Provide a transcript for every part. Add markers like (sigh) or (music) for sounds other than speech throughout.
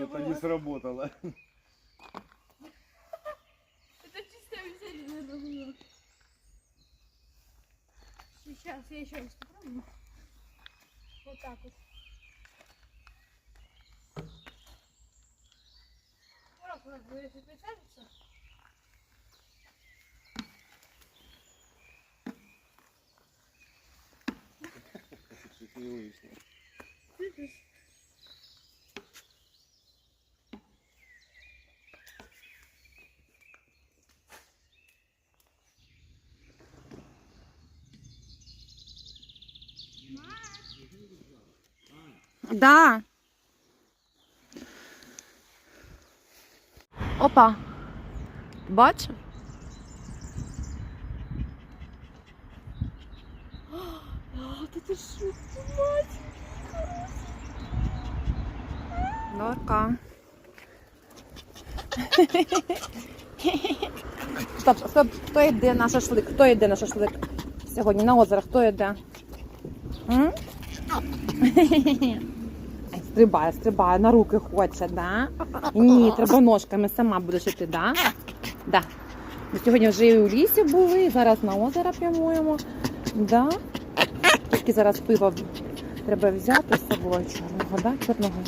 Это не сработало. Это чистое веселье было. Сейчас я еще раз попробую. Вот так вот. Если прицелиться. Чуть не выяснил. Да. Опа. Бачив? Та ти що, Норка. (laughs) Стоп, стоп, хто йде на шашлик? Хто йде на шашлик? Сьогодні на озеро, хто йде? М? (laughs) Стрибає, стрибає, на руки хоче, да? Ні, треба ножками сама будеш іти, да? Да. Ми сьогодні вже і у лісі були, зараз на озеро прямуємо. Да? Тільки зараз пиво треба взяти з собою чорного, да? Чорного.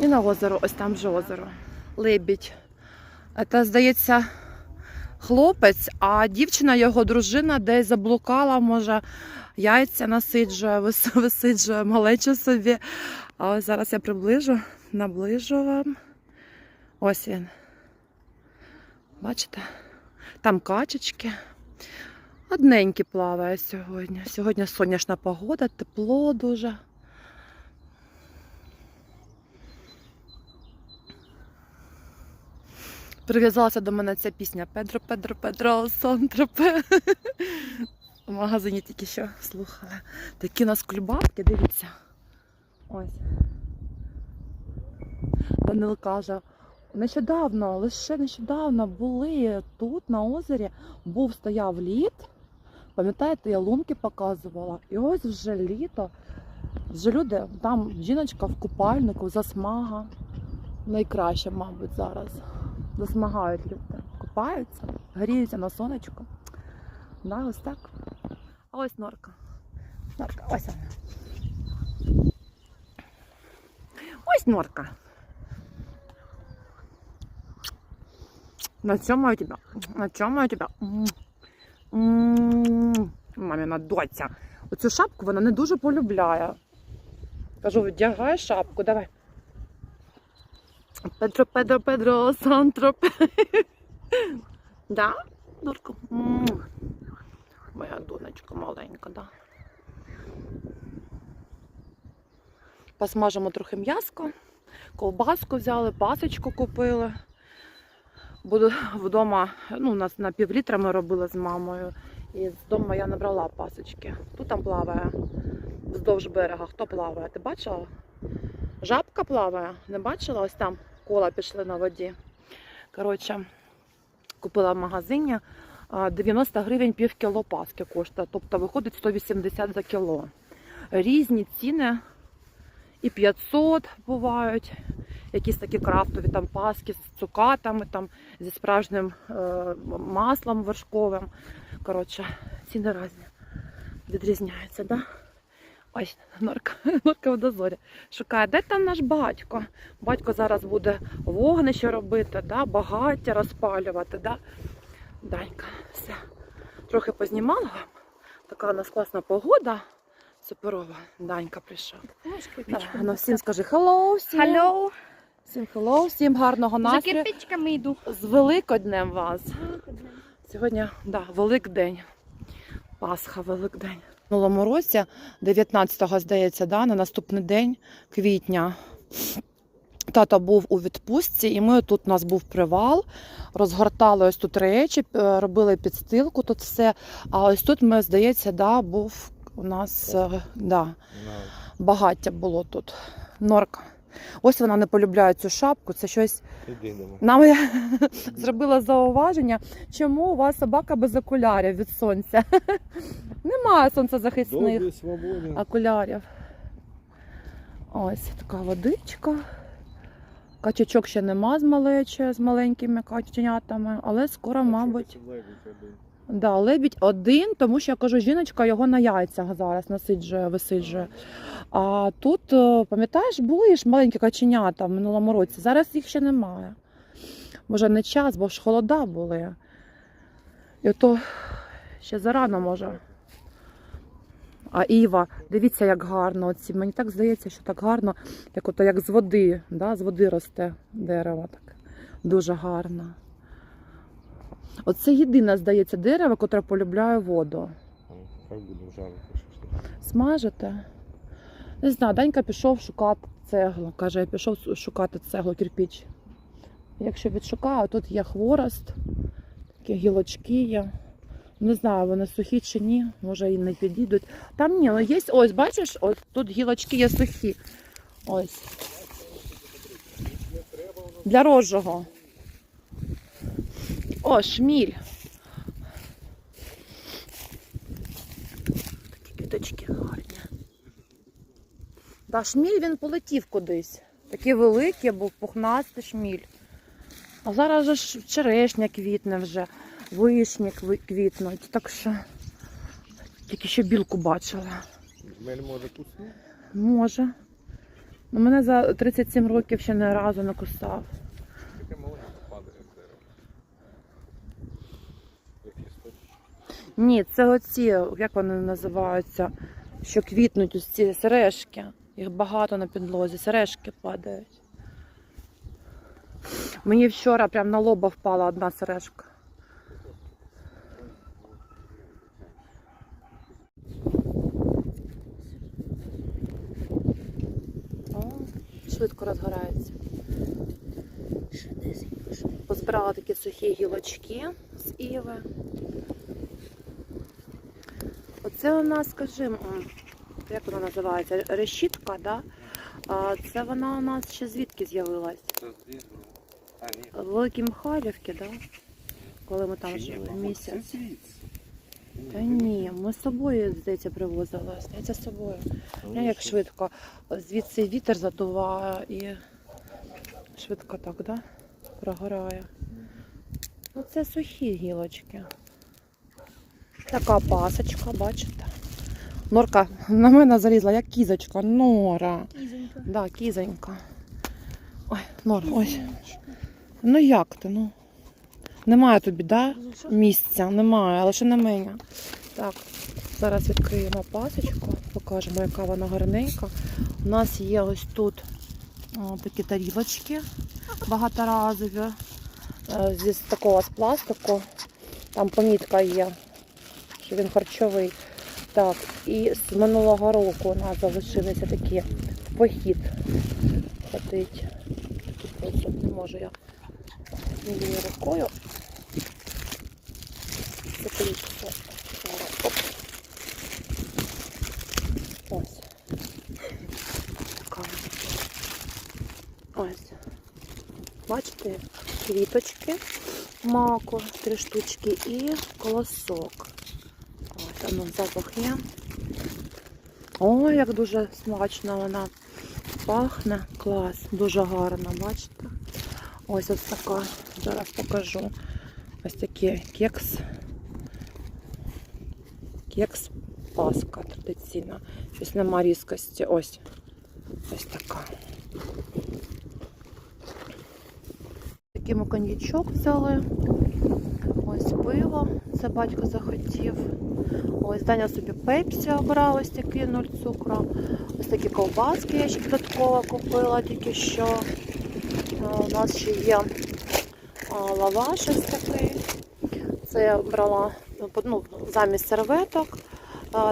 І на озеро, ось там же озеро. Лебідь. Це, здається, хлопець, а дівчина, його дружина, десь заблукала, може, яйця насиджує, (laughs) висиджує малечу собі. А ось зараз я приближу, наближу вам. Ось він. Бачите? Там качечки. Одненькі плаває сьогодні. Сьогодні сонячна погода, тепло дуже. Прив'язалася до мене ця пісня Педро, Педро, Педро, Сантропе. (laughs) В магазині тільки що слухала. Такі у нас кульбабки, дивіться. Ось. Данил каже, нещодавно, лише нещодавно були тут на озері, був стояв лід. Пам'ятаєте, я лунки показувала. І ось вже літо. Вже люди, там жіночка в купальнику, засмага. Найкраще, мабуть, зараз. Засмагають люди. Купаються, гріються на сонечку. Да, ось так. А ось норка. Норка, ось вона. Ось норка. На чому я тебе? На чому я тебе? М. М. Мамина доця. Оцю шапку вона не дуже полюбляє. Кажу, вдягай шапку, давай. Педро, Педро, Педро, Сантропе. Да, Норка? М. Моя донечка маленька, да. Посмажимо трохи м'яско, ковбаску взяли, пасочку купили. Буду вдома, ну, у нас на півлітра ми робили з мамою. І з дому я набрала пасочки. Тут там плаває вздовж берега. Хто плаває? Ти бачила? Жабка плаває? Не бачила? Ось там кола пішли на воді. Коротше, купила в магазині. 90 гривень пів кіло паски коштує, тобто виходить 180 за кіло. Різні ціни і 500 бувають, якісь такі крафтові там паски з цукатами, там, зі справжнім е, маслом вершковим. Коротше, ціни різні відрізняються, да? Ось норка, (laughs) норка в дозорі. Шукає, де там наш батько? Батько зараз буде вогнище робити, да? багаття розпалювати. Да? Данька, все. Трохи познімала. Така у нас класна погода. Суперова. Данька прийшов. Давай, ну, всім скажи hello, всім. Алло. Всім hello, всім гарного За настрою. кирпичками йду. З Великоднем вас. Сьогодні, да, Великдень. Пасха, Великдень. В минулому році, 19-го, здається, да, на наступний день квітня. Тато був у відпустці, і ми тут у нас був привал, розгортали ось тут речі, робили підстилку, тут все. А ось тут ми, здається, да, був у нас е, да, багаття було тут. Норка. Ось вона не полюбляє цю шапку. Це щось нам я зробила зауваження, чому у вас собака без окулярів від сонця. (laughs) Немає сонцезахисних окулярів. Ось така водичка. Качачок ще нема з малече, з маленькими каченятами, але скоро, мабуть. Да, лебідь один, тому що я кажу, жіночка його на яйцях зараз насиджує, висиджує. А тут, е, пам'ятаєш, були ж маленькі каченята в минулому році. Зараз їх ще немає. Може, не час, бо ж холода були. І ото ще зарано може. А Іва, дивіться, як гарно. Оці. Мені так здається, що так гарно, як ото як з води, да? з води росте дерево. Так. Дуже гарно. Оце єдине, здається, дерево, котре полюбляє воду. Как будем жарить шашлык? Смажете? Не знаю, Данька пішов шукати цеглу. Каже, я пішов шукати цеглу, кирпіч. Якщо відшукаю, тут є хворост, такі гілочки є. Не знаю, вони сухі чи ні, може і не підійдуть. Там ні, ну є, ось, бачиш, ось тут гілочки є сухі. Ось. Для рожого. О, шміль. Такі квіточки гарні. Да, шміль він полетів кудись. Такий великий був пухнастий шміль. А зараз же ж черешня квітне вже, вишні квітнуть. Так що тільки ще білку бачила. Жмель може куснути? Може. Ну, мене за 37 років ще не разу не кусав. Таке маленьке падає з дерева. Як істочник. Ні, це оці, як вони називаються, що квітнуть ось ці сережки. Їх багато на підлозі, сережки падають. Мені вчора прям на лоба впала одна сережка. О, швидко розгорається. Позбирала такі сухі гілочки з іви. Оце у нас, скажімо, як вона називається? Решітка, да? А це вона у нас ще звідки з'явилась? Це здесь було. А, ні. В Великій Михайлівці, да? Коли ми там Чи ні, жили мабуть, місяць. Звідси. Та ні, ми з собою, здається, привозили. Здається, з собою. Ну, як що? швидко. Звідси вітер задуває і швидко так, да? Прогорає. Ну, це сухі гілочки. Така пасочка, бачите? Норка на мене залізла, як кізочка. Нора. Кізонька. Да, кізонька. Ой, Нор, ось. Ну як ти? Ну? Немає тобі, да? Місця, немає, лише на мене. Так, зараз відкриємо пасочку, покажемо, яка вона гарненька. У нас є ось тут о, такі тарілочки багаторазові. е, Зі з такого з пластику. Там помітка є, що він харчовий. Так, і з минулого року у нас залишилися такі в похід. Ходить. Такий. Не можу я однією рукою. Ось. Ось. Бачите, квіточки, маку, три штучки і колосок. Ну, запах є. Ой, як дуже смачно вона пахне. Клас, дуже гарно, бачите? Ось ось така. Зараз покажу. Ось такий кекс. Кекс паска традиційна. Щось нема різкості. Ось. Ось така. Такий ми коньячок взяли. Ось пиво. Це батько захотів. Ось Даня собі пепсі обрав, ось такий нуль цукру. Ось такі ковбаски я ще додатково купила тільки що. У нас ще є лаваш ось такий. Це я брала ну, ну, замість серветок.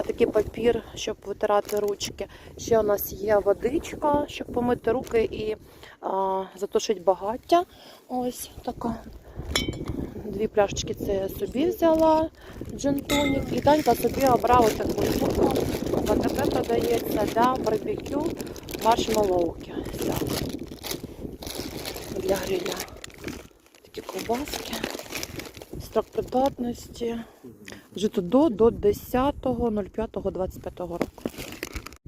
Такий папір, щоб витирати ручки. Ще у нас є водичка, щоб помити руки і а, затушити багаття. Ось така. Дві пляшечки це я собі взяла, джин-тонік. І Данька собі обрала таку штуку. В АТБ продається для барбекю маршмеллоуки. Для гриля. Такі ковбаски. Строк придатності. До, до 10.05.25 року.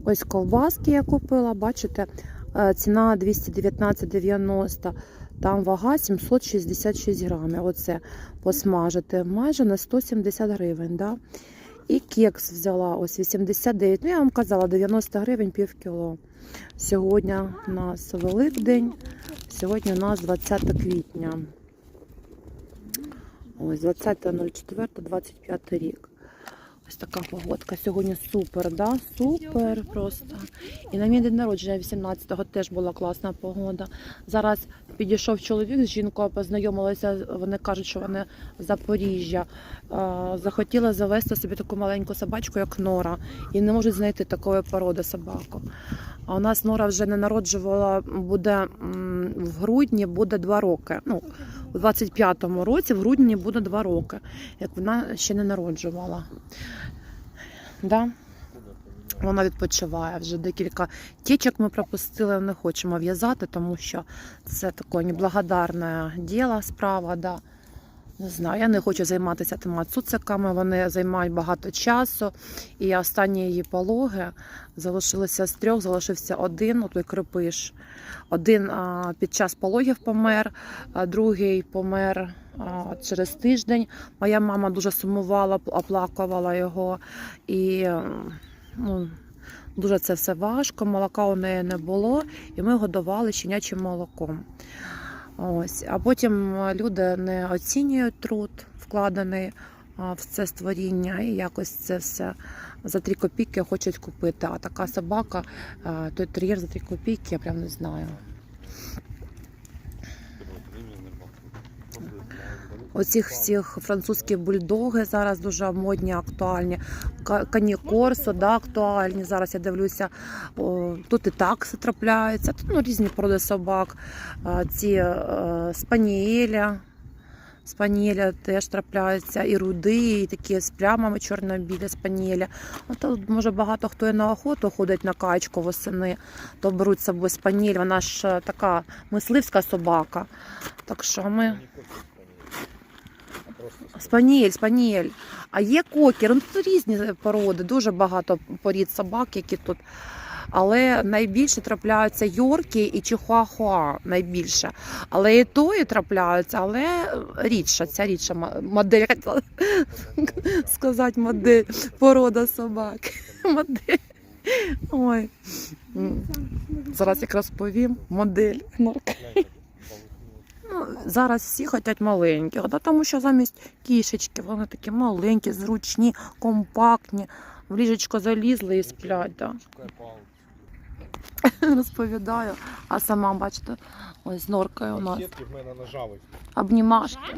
Ось ковбаски я купила, бачите, Е, Ціна 219,90. Там вага 766 грамів. Оце посмажити майже на 170 гривень. Да? І кекс взяла ось 89. Ну, я вам казала, 90 гривень пів кіло. Сьогодні у нас Великдень, сьогодні у нас 20 квітня. Ось 20.04.25 рік. Ось така погодка. Сьогодні супер, да? Супер просто. І на мій день народження 18-го теж була класна погода. Зараз підійшов чоловік з жінкою, познайомилися. Вони кажуть, що вони з Запоріжжя. Захотіла завести собі таку маленьку собачку, як Нора, і не можуть знайти такої породи собаку. А у нас Нора вже не народжувала, буде в грудні, буде два роки. Ну, у 25-му році, в грудні буде два роки, як вона ще не народжувала. Да? Вона відпочиває вже декілька тічок ми пропустили, не хочемо в'язати, тому що це таке неблагодарне діло, справа. Да. Не знаю, я не хочу займатися тими цуциками, вони займають багато часу. І останні її пологи залишилося з трьох, залишився один, отой крепиш. Один під час пологів помер, а другий помер через тиждень. Моя мама дуже сумувала, оплакувала його. І ну, дуже це все важко. Молока у неї не було, і ми годували щенячим молоком. Ось. А потім е, люди не оцінюють труд, вкладений в це створіння, і якось це все за 3 копійки хочуть купити. А така собака, той тер'єр за 3 копійки, я прям не знаю. Оцих всіх французькі бульдоги зараз дуже модні, актуальні. Ка- Кані Корсо, да, актуальні. Зараз я дивлюся, тут і такси трапляються, тут ну, різні породи собак. Ці е, спанієля. Спанієля теж трапляються, і руди, і такі з плямами чорно-білі спанієля. Ну, то, може, багато хто і на охоту ходить на качку восени, то беруть з собою спанієль. Вона ж е, така мисливська собака. Так що ми. Спаніель, спаніель. А є кокер, ну тут різні породи, дуже багато порід собак, які тут. Але найбільше трапляються йорки і чихуахуа найбільше. Але і то і трапляються, але рідша, ця рідша модель, (laughs) сказати модель, порода собак. (laughs) Модель. Ой. Зараз якраз повім модель. (laughs) Ну, зараз всі хочуть маленьких, да, тому що замість кішечки вони такі маленькі, зручні, компактні. В ліжечко залізли і сплять. Да. (laughs) Розповідаю. А сама, бачите, ось з норкою у нас. Сітки в мене нажали. Обнімашки.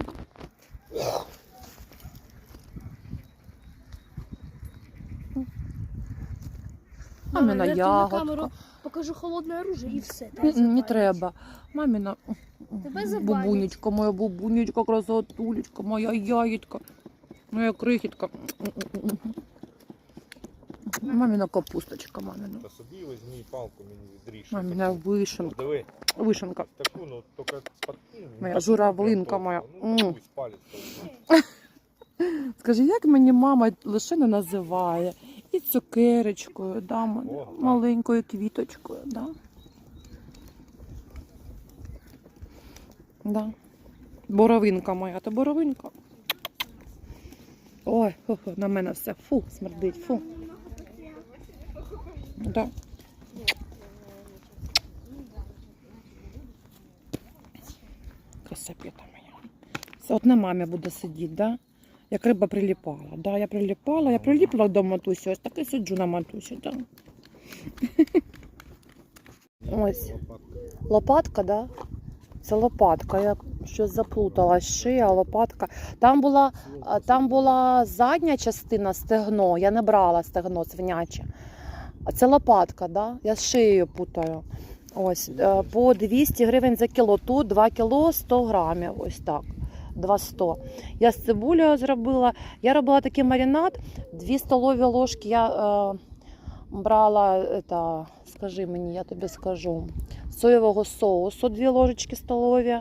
Мамина я тобі на камеру ягодка. покажу холодне оружие і все. Не треба. Мамина Тебе бубунечка, моя бубунечка, красотулечка, моя яєчка, моя крихітка. Мамина капусточка, мамина. Та собі візьмі палку мені відріж. Мамина вишенка. Диви, Вишенка. таку, ну, тільки спокійно. Моя журавлинка моя. Ну, такусь палець. Скажи, як мені мама лише не називає? І цукерочкою, да, О, так. маленькою квіточкою, да. Да. Боровинка моя, то боровинка. Ой, на мене все. Фу, смердить, фу. Да. Красопета моя. Це от на мамі буде сидіти, да? Як риба приліпала. Да, я приліпала, я приліпла до матусі, ось так і сиджу на матусі, да. Ось. Лопатка, да? Це лопатка. Я щось заплутала. Шия, лопатка. Там була, там була задня частина стегно. Я не брала стегно свиняче. А це лопатка, да? Я з шиєю путаю. Ось е, по 200 гривень за кіло. Тут 2 кіло 100 грамів. Ось так. 200. Я з цибулею зробила. Я робила такий маринад. 2 столові ложки я е, брала, это, скажи мені, я тобі скажу, соєвого соусу 2 ложечки столові.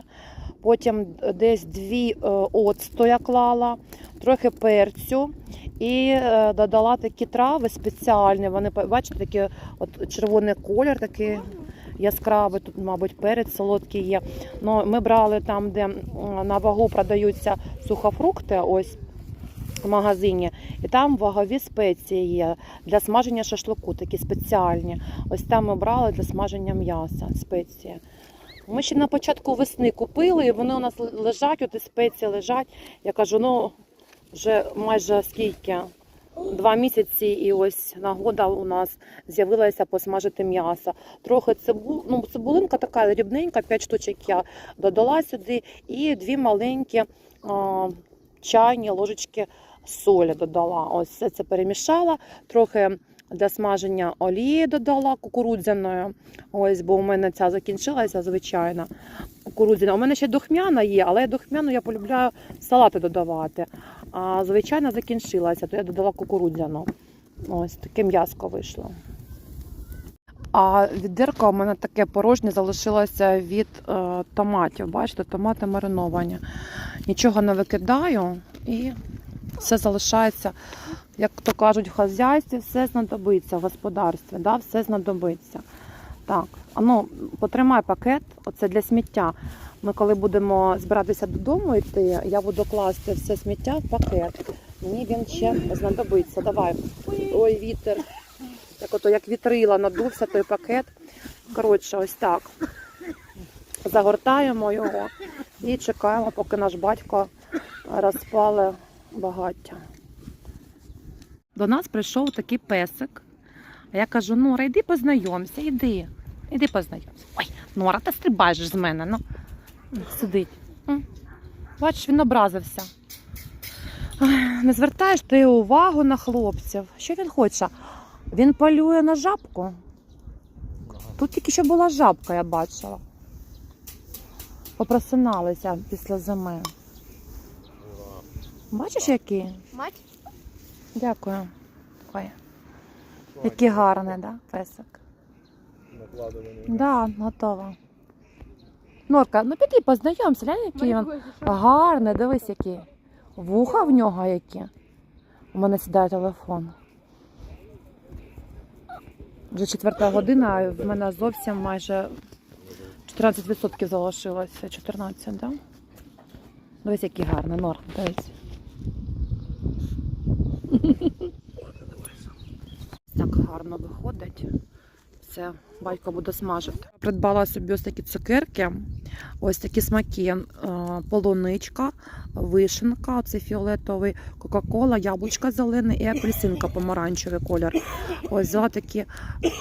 Потім десь 2 е, оцту я клала, трохи перцю і е, додала такі трави спеціальні. Вони бачите, такі от червоний колір, такий яскравий, тут, мабуть, перець солодкий є. Ну, ми брали там, де на вагу продаються сухофрукти, ось в магазині, і там вагові спеції є для смаження шашлику, такі спеціальні. Ось там ми брали для смаження м'яса спеції. Ми ще на початку весни купили, і вони у нас лежать, от і спеції лежать. Я кажу, ну вже майже скільки? Два місяці, і ось нагода у нас з'явилася посмажити м'ясо. Трохи цибу... ну, цибулинка така дрібненька, 5 штучок я додала сюди, і дві маленькі а, чайні ложечки солі додала. Ось все це перемішала. Трохи для смаження олії додала кукурудзяної. Ось, бо у мене ця закінчилася, звичайно. Кукурудзяна. У мене ще духмяна є, але я духмяну я полюбляю салати додавати. А звичайно закінчилася, то я додала кукурудзяну. Ось таке м'яско вийшло. А відерка у мене таке порожнє залишилося від е, томатів. Бачите, томати мариновані. Нічого не викидаю і все залишається, як то кажуть, в хазяйстві, все знадобиться в господарстві, да? все знадобиться. Так, ну, потримай пакет, оце для сміття. Ми коли будемо збиратися додому йти, я буду класти все сміття в пакет. Мені він ще знадобиться. Давай. Ой, вітер. Так ото як вітрила надувся той пакет. Коротше, ось так. Загортаємо його і чекаємо, поки наш батько розпале багаття. До нас прийшов такий песик. А я кажу: Нора, йди познайомся, йди. Іди познайомся. Ой, Нора, ти стрибаєш з мене. Ну. Сидить. Бачиш, він образився. Не звертаєш ти увагу на хлопців. Що він хоче? Він полює на жабку. Тут тільки що була жабка, я бачила. Попросиналися після зими. Бачиш, який? Мать? Дякую. Ой, який гарний, да, песик? Да, готова. Норка, ну піди познайомся, глянь, який він гарний, дивись, який. Вуха в нього які. У мене сідає телефон. Вже четверта година, а в мене зовсім майже 14% залишилося. 14, да? Дивись, який гарний, Нор, дивись. (laughs) Так гарно виходить. Це батько буде смажити. Придбала собі ось такі цукерки, ось такі смаки: е, полуничка, вишенка, це фіолетовий, кока-кола, яблучка зелене і апельсинка помаранчевий колір. Ось взяла такі, е,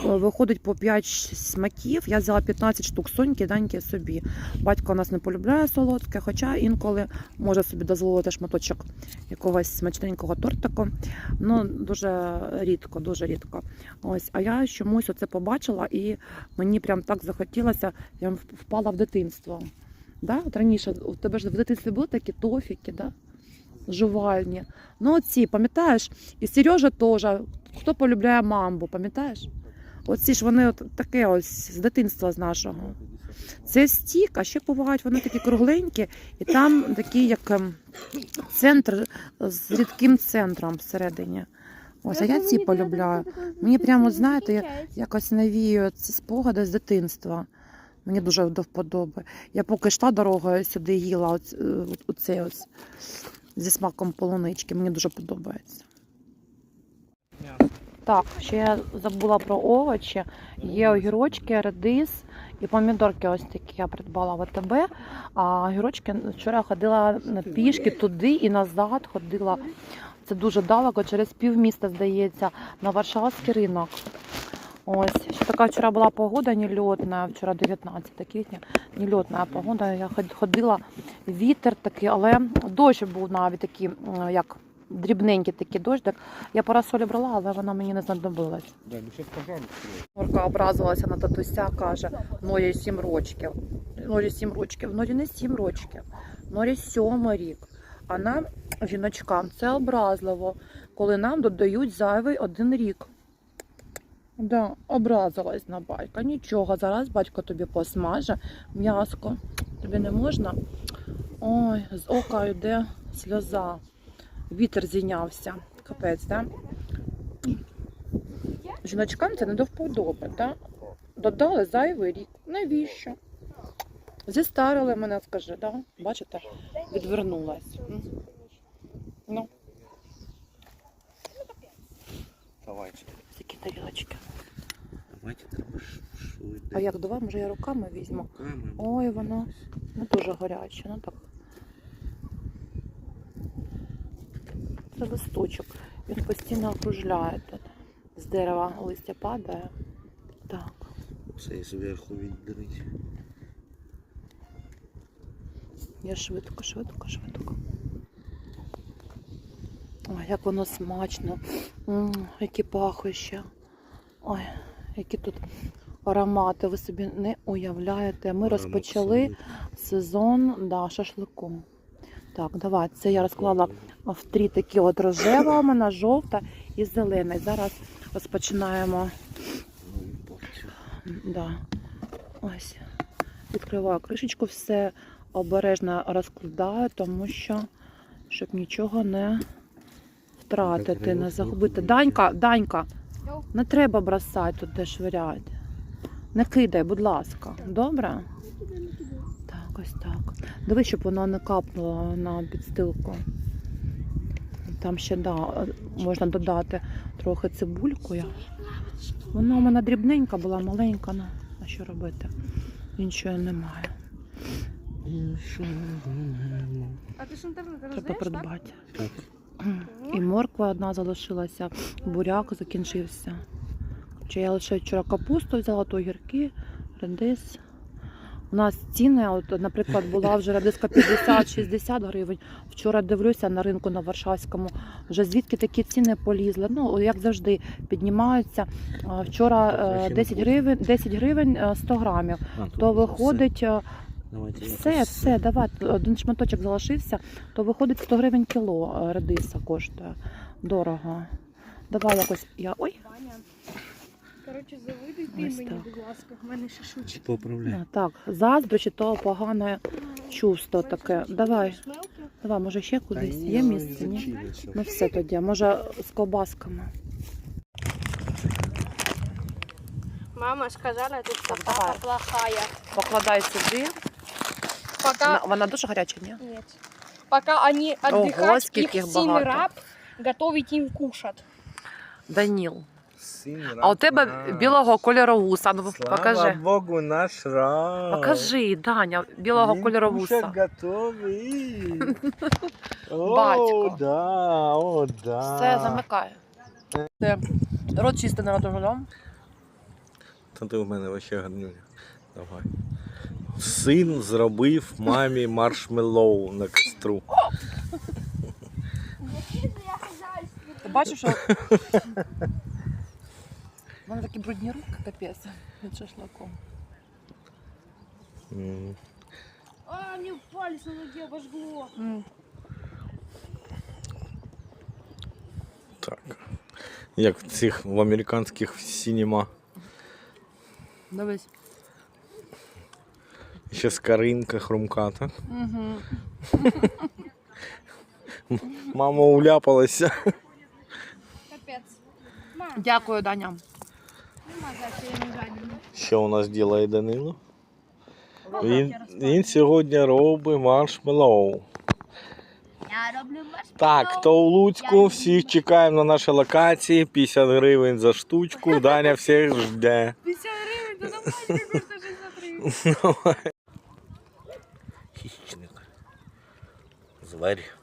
виходить по 5 смаків. Я взяла 15 штук соньки, даньки собі. Батько у нас не полюбляє солодке, хоча інколи може собі дозволити шматочок якогось смачненького тортику. Ну, дуже рідко, дуже рідко. Ось, а я чомусь оце побачила, і мені прям так захотілося, я впала в дитинство. Да? От раніше у тебе ж в дитинстві були такі тофіки, да? жувальні. Ну, оці, пам'ятаєш? І Сережа теж. Хто полюбляє мамбу, пам'ятаєш? Оці ж вони от таке ось з дитинства з нашого. Це стік, а ще бувають вони такі кругленькі, і там такий як ем, центр з рідким центром всередині. Ось, а я ці полюбляю. Мені прямо, знаєте, я- Якось навіює ці спогади з дитинства. Мені дуже до вподоби. Я поки йшла дорогою сюди їла оц, е, ось зі смаком полунички. Мені дуже подобається. Так, ще я забула про овочі. Є огірочки, редис і помідорки ось такі я придбала в АТБ. А огірочки вчора ходила на пішки туди і назад ходила. Це дуже далеко, через півміста, здається, на Варшавський ринок. Ось, ще така вчора була погода нельотна, вчора 19 квітня, нельотна погода. Я ход- ходила, вітер такий, але дощ був навіть такий, як дрібненький такий дощик. Я парасолі брала, але вона мені не знадобилась. Ну. Норка образилася на татуся, каже, Норі сім рочків. Норі сім рочків. Норі не сім рочків. Норі сьомий рік. А нам, жіночкам, це образливо, коли нам додають зайвий один рік. Да, образилась на батька. Нічого, зараз батько тобі посмаже м'яско. Тобі не можна. Ой, з ока йде сльоза. Вітер зійнявся. Капець, да? жіночкам це не до вподоби, так? Додали зайвий рік. Навіщо? Зістарили мене, скажи, да? Бачите, відвернулась. Ну, Давайте. такі тарілочки. Давайте треба швидко. А як давай, може я руками візьму. Руками. Ой, воно не дуже гаряче, ну так. Це листочок. Він постійно окружляє тут. З дерева листя падає. Так. Це зверху віддрить. Я швидко, швидко, швидко. Ой, як воно смачно. М, які пахощі. Ой, які тут аромати. Ви собі не уявляєте. Ми розпочали сезон да, шашлику. Так, давай. Це я розклала в три такі от рожева, (coughs) у мене жовта і зелена. І зараз розпочинаємо. Да. Ось. Відкриваю кришечку, все обережно розкладаю, тому що щоб нічого не втратити, не загубити. Данька, Данька, не треба бросати тут, де швиряти. Не кидай, будь ласка. Добре? Так, ось так. Дивись, щоб воно не капнуло на підстилку. Там ще да, можна додати трохи цибулькою. Вона у мене дрібненька була, маленька, ну, а що робити? Іншої немає. А ти ж інтернет Треба придбати. І морква одна залишилася, буряк закінчився. Чи я лише вчора капусту взяла, то огірки, редис. У нас ціни, от, наприклад, була вже редиска 50-60 гривень. Вчора дивлюся на ринку на Варшавському. Вже звідки такі ціни полізли? Ну, як завжди, піднімаються. Вчора е, 10 гривень, 10 гривень е, 100 грамів. То виходить е, все, все, давай, один шматочок залишився, то виходить 100 гривень кіло е, редиса коштує. Дорого. Давай якось я. Ой. Коротше, завидуй ти мені, так. будь ласка, в мене шашучки. Поправляй. а, так, заздрощі, то погане чувство таке. Давай, давай, може ще кудись. Є місце? Ні? Ну все тоді, може з ковбасками. Мама сказала, тут папа плохая. Покладай сюди. Пока... Вона, вона дуже гаряча, ні? Нет. Пока они отдыхать, скільки их їх сын багато. раб готовить им кушать. Даніл. А у тебе білого кольору гуса. Ну Слава покажи. Богу, наш раб. Покажи, Даня, білого Він кольору кушать гуса. готовий. (laughs) О, Батько. да, о, да. Все замикає. Це рот чистий на родом. Та ти в мене вообще гарнюня. Давай. Син зробив мамі маршмеллоу на костру. Ти бачиш, що в мене такі брудні руки, капець, від шашлаку. М, А, мне палец на ноге обожгло. Так. Як в цих в американських сінема. Дивись ще скаринка хрумката. Угу. Мама уляпалася. Капець. Дякую, Даня. Що у нас ділає Данило? Він він сьогодні робить маршмеллоу. Так, то у Луцьку всіх чекаємо на наші локації. 50 гривень за штучку. (laughs) Даня всіх жде. 50 гривень, то нормально, кожна за 3. later